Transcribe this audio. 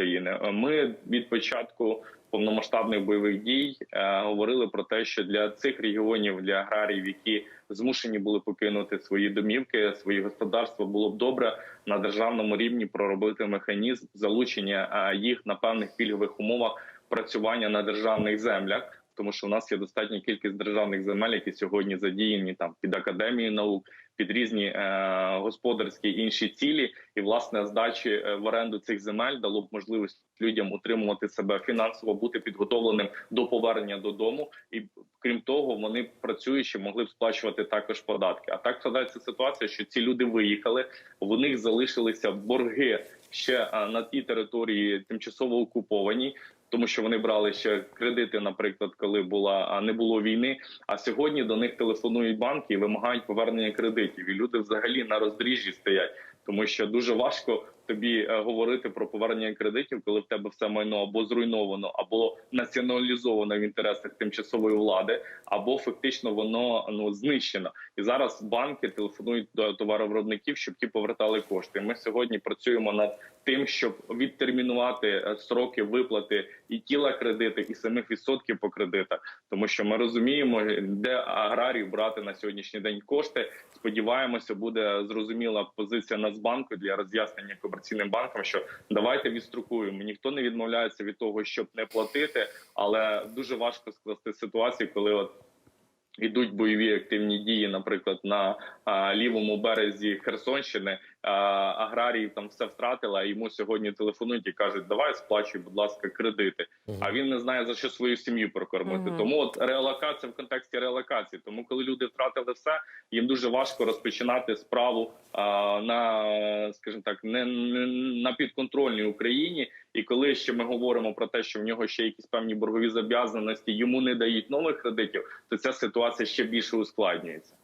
країни. Е, Ми від початку повномасштабних бойових дій е, говорили про те, що для цих регіонів, для аграріїв, які змушені були покинути свої домівки, свої господарства, було б добре на державному рівні проробити механізм залучення е, їх на певних пільгових умовах працювання на державних землях. Тому що у нас є достатня кількість державних земель, які сьогодні задіяні там під академією наук, під різні е, господарські інші цілі, і власне здачі е, в оренду цих земель дало б можливість людям утримувати себе фінансово, бути підготовленим до повернення додому, і крім того, вони працюючи могли б сплачувати також податки. А так складається ситуація, що ці люди виїхали, у них залишилися борги ще на тій території тимчасово окупованій. Тому що вони брали ще кредити, наприклад, коли була а не було війни. А сьогодні до них телефонують банки і вимагають повернення кредитів. І люди взагалі на роздоріжжі стоять, тому що дуже важко тобі е, говорити про повернення кредитів, коли в тебе все майно або зруйновано, або націоналізовано в інтересах тимчасової влади, або фактично воно ну знищено. І зараз банки телефонують до товаровиробників, щоб ті повертали кошти. Ми сьогодні працюємо над тим, щоб відтермінувати е, строки виплати і тіла кредиту, і самих відсотків по кредитах, тому що ми розуміємо, де аграрів брати на сьогоднішній день кошти. Сподіваємося, буде зрозуміла позиція Нацбанку для роз'яснення комерційним банкам, що давайте відстрокуємо. Ніхто не відмовляється від того, щоб не платити, але дуже важко скласти ситуацію, коли от. Ідуть бойові активні дії, наприклад, на а, лівому березі Херсонщини. А, аграрії там все втратили, а йому сьогодні телефонують і кажуть, давай сплачуй, будь ласка, кредити. А він не знає за що свою сім'ю прокормити. Мгм. Тому от реалокація в контексті реалокації. Тому, коли люди втратили все, їм дуже важко розпочинати справу а, на, скажімо так, не, не на підконтрольній Україні. І коли ще ми говоримо про те, що в нього ще якісь певні боргові зобов'язаності, йому не дають нових кредитів, то ця ситуація ще більше ускладнюється.